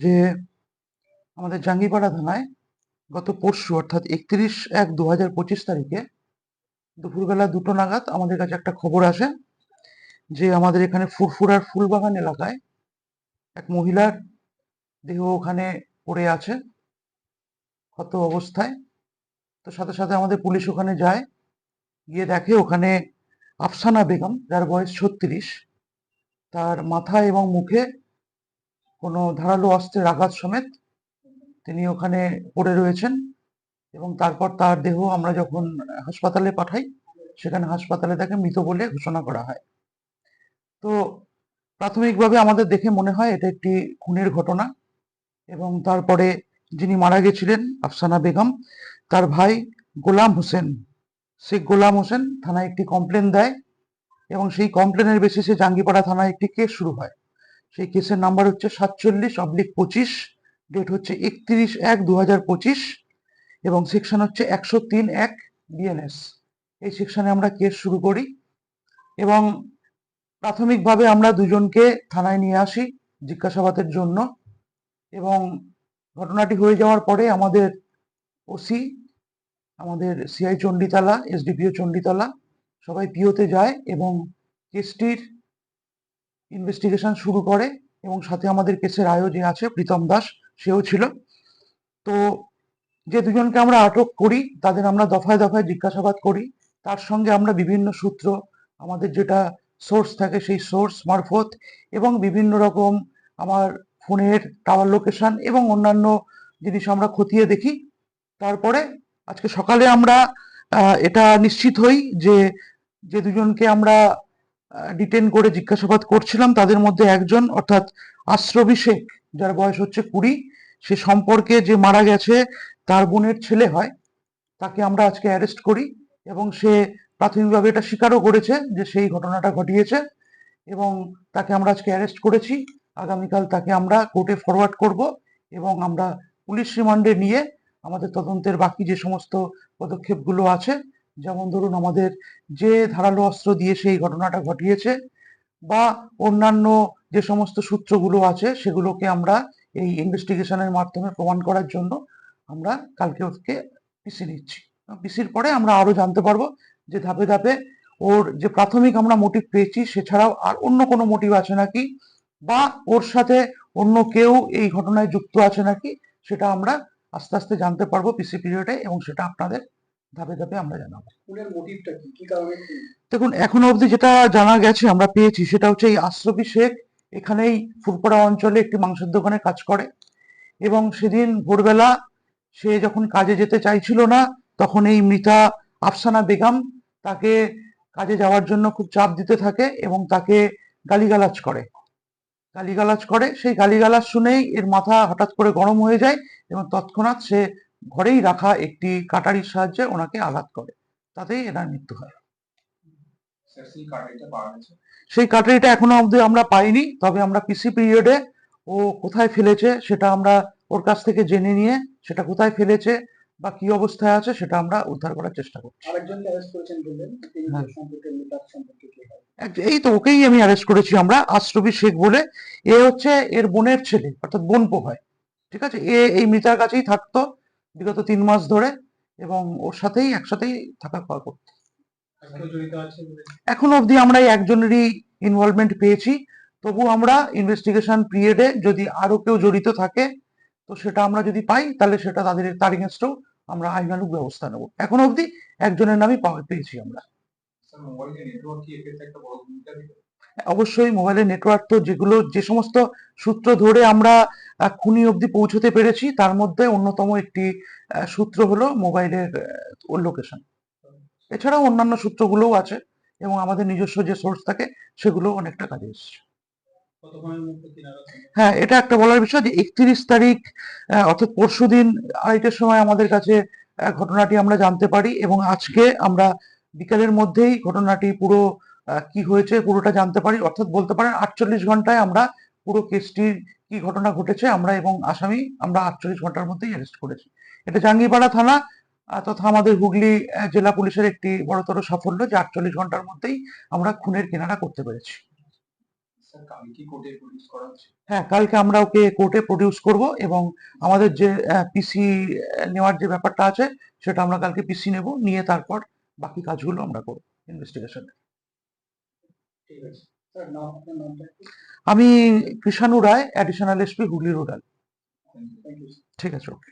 যে আমাদের জাঙ্গিপাড়া থানায় গত পরশু, অর্থাৎ একত্রিশ এক দু হাজার পঁচিশ তারিখে দুপুরবেলা দুটো নাগাদ আমাদের কাছে একটা খবর আসে যে আমাদের এখানে ফুরফুরার ফুলবাগান এলাকায় এক মহিলার দেহ ওখানে পড়ে আছে ক্ষত অবস্থায়। তো সাথে সাথে আমাদের পুলিশ ওখানে যায়, গিয়ে দেখে ওখানে আফসানা বেগম, যার বয়স ছত্রিশ, তার মাথা এবং মুখে কোনো ধারালো অস্ত্রের আঘাত সমেত তিনি ওখানে পড়ে রয়েছেন এবং তারপর তার দেহ আমরা যখন হাসপাতালে পাঠাই, সেখানে হাসপাতালে তাকে মৃত বলে ঘোষণা করা হয়। তো প্রাথমিকভাবে আমাদের দেখে মনে হয় এটা একটি খুনের ঘটনা এবং তারপরে যিনি মারা গেছিলেন, আফসানা বেগম, তার ভাই গোলাম হোসেন। শেখ গোলাম হোসেন থানায় একটি কমপ্লেন দেয় এবং সেই কমপ্লেনের বেসিসে জাঙ্গিপাড়া থানায় একটি কেস শুরু হয়। সেই কেসের নাম্বার হচ্ছে সাতচল্লিশ অবলিক পঁচিশ ডেট হচ্ছে একত্রিশ এক দু হাজার পঁচিশ এবং সেকশন হচ্ছে একশো তিন এক বিএনএস এই সেকশনে আমরা কেস শুরু করি এবং প্রাথমিকভাবে আমরা দুজনকে থানায় নিয়ে আসি জিজ্ঞাসাবাদের জন্য এবং ঘটনাটি হয়ে যাওয়ার পরে আমাদের ওসি আমাদের সিআই চণ্ডীতলা এসডিপিও চণ্ডীতলা সবাই পিওতে যায় এবং কেসটির ইনভেস্টিগেশন শুরু করে এবং সাথে আমাদের কেসের আয়ও যে আছে, প্রীতম দাস, সেও ছিল। তো যে দুজনকে আমরা আটক করি, তাদের আমরা দফায় দফায় জিজ্ঞাসাবাদ করি। তার সঙ্গে আমরা বিভিন্ন সূত্র, আমাদের যেটা সোর্স থাকে সেই সোর্স মারফত এবং বিভিন্ন রকম আমার ফোনের টাওয়ার লোকেশন এবং অন্যান্য জিনিস আমরা খতিয়ে দেখি। তারপরে আজকে সকালে আমরা এটা নিশ্চিত হই যে যে দুজনকে আমরা ডিটেন করে জিজ্ঞাসাবাদ করছিলাম। তাদের মধ্যে একজন, অর্থাৎ আশ্রবি শেখ যার বয়স হচ্ছে কুড়ি, সে সম্পর্কে যে মারা গেছে, তার বোনের ছেলে হয়। তাকে আমরা আজকে অ্যারেস্ট করি এবং সে প্রাথমিকভাবে এটা স্বীকারও করেছে যে সেই ঘটনাটা ঘটিয়েছে এবং তাকে আমরা আজকে অ্যারেস্ট করেছি। আগামীকাল তাকে আমরা কোর্টে ফরওয়ার্ড করব এবং আমরা পুলিশ রিমান্ডে নিয়ে আমাদের তদন্তের বাকি যে সমস্ত পদক্ষেপগুলো আছে যেমন ধরুন আমাদের যে ধারালো অস্ত্র দিয়ে সেই ঘটনাটা ঘটিয়েছে বা অন্যান্য যে সমস্ত সূত্রগুলো আছে সেগুলোকে আমরা এই ইনভেস্টিগেশনের মাধ্যমে প্রমাণ করার জন্য আমরা কালকে ওকে পিসি নিচ্ছি। পিসির পরে আমরা আরও জানতে পারব যে ধাপে ধাপে ওর যে প্রাথমিক আমরা মোটিভ পেয়েছি সেছাড়াও আর অন্য কোনো মোটিভ আছে নাকি বা ওর সাথে অন্য কেউ এই ঘটনায় যুক্ত আছে নাকি সেটা আমরা আস্তে আস্তে জানতে পারব পিসি পিরিয়ডে এবং সেটা আপনাদের ধাপে ধাপে আমরা জানাব। খুনের মোটিভটা কি? কি কারণে দেখুন এখনও অবধি যেটা জানা গেছে আমরা পেয়েছি সেটা হচ্ছে এই আশ্রফি শেখ এখানেই ফুরপাড়া অঞ্চলে একটি মাংসের দোকানে কাজ করে এবং সেদিন ভোরবেলা সে যখন কাজে যেতে চাইছিল না তখন এই মৃতা আফসানা বেগম তাকে কাজে যাওয়ার জন্য খুব চাপ দিতে থাকে এবং তাকে গালিগালাজ করে। গালিগালাজ করে সেই গালিগালাজ শুনেই এর মাথা হঠাৎ করে গরম হয়ে যায় এবং তৎক্ষণাৎ সে ঘরেই রাখা একটি কাটারির সাহায্যে ওনাকে আঘাত করে। তাতেই এনার মৃত্যু হয়। সেই কাটারিটা এখনও অবধি আমরা পাইনি তবে আমরা পিসি পিরিয়ডে ও কোথায় ফেলেছে সেটা আমরা ওর কাছ থেকে জেনে নিয়ে সেটা কোথায় ফেলেছে বা কি অবস্থায় আছে সেটা আমরা উদ্ধার করার চেষ্টা করছি। হ্যাঁ। এই তো ওকেই আমি অ্যারেস্ট করেছি আমরা আশ্রবি শেখ বলে। এ হচ্ছে এর বোনের ছেলে অর্থাৎ বোনপো হয় ঠিক আছে? এ এই মৃতার কাছেই থাকতো। বিগত তিন মাস ধরে এবং ওর সাথেই একসাথেই থাকা খাওয়া করতো এখন অবধি আমরা একজনেরই ইনভলভমেন্ট পেয়েছি। তবু আমরা ইনভেস্টিগেশন পিরিয়ডে যদি আরও কেউ জড়িত থাকে, তো সেটা আমরা যদি পাই, তাহলে সেটা তাদের, তার এগেনস্টও আমরা আইনানুগ ব্যবস্থা নেব। এখন অবধি একজনের নামই পেয়েছি আমরা। অবশ্যই মোবাইলের নেটওয়ার্ক তো যেগুলো, যে সমস্ত সূত্র ধরে আমরা খুনি অবধি পৌঁছতে পেরেছি। তার মধ্যে অন্যতম একটি সূত্র হলো মোবাইলের লোকেশন এছাড়াও অন্যান্য সূত্রগুলোও আছে এবং আমাদের নিজস্ব যে সোর্স থাকে সেগুলো অনেকটা কাজে এসেছে? হ্যাঁ এটা একটা বলার বিষয় যে একত্রিশ তারিখ অর্থাৎ পরশু দিন আড়াইটার সময় আমাদের কাছে ঘটনাটি আমরা জানতে পারি এবং আজকে আমরা বিকালের মধ্যেই ঘটনাটি পুরো কি হয়েছে পুরোটা জানতে পারি। অর্থাৎ বলতে পারেন আটচল্লিশ ঘন্টায় আমরা পুরো কেসটির কি ঘটনা ঘটেছে আমরা এবং আসামি আমরা আটচল্লিশ ঘণ্টার মধ্যেই অ্যারেস্ট করেছি। এটা জাঙ্গিপাড়া থানা তথা আমাদের হুগলি জেলা পুলিশের একটি বড়তর সাফল্য যে আটচল্লিশ ঘণ্টার মধ্যেই আমরা খুনের কিনারা করতে পেরেছি। হ্যাঁ কালকে আমরা ওকে কোর্টে প্রডিউস করব এবং আমাদের যে পিসি নেওয়ার যে ব্যাপারটা আছে সেটা আমরা কালকে পিসি নেব নিয়ে তারপর বাকি কাজগুলো আমরা করব ইনভেস্টিগেশন ঠিক আছে। আমি Krishanu Roy additional SP Hooghly rural ঠিক আছে ওকে